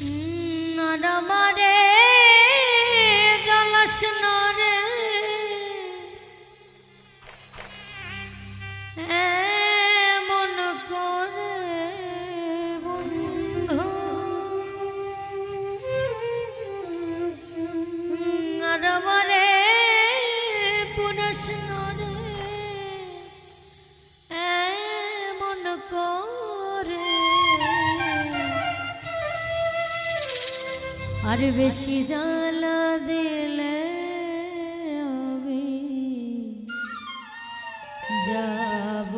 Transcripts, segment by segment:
আমারে জলাস নরে। এমন করে বন্ধু। আর আমারে পুরুষ নরে। এমন করে আর বেশি জ্বালা দিলে আমি যাব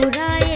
পুরাই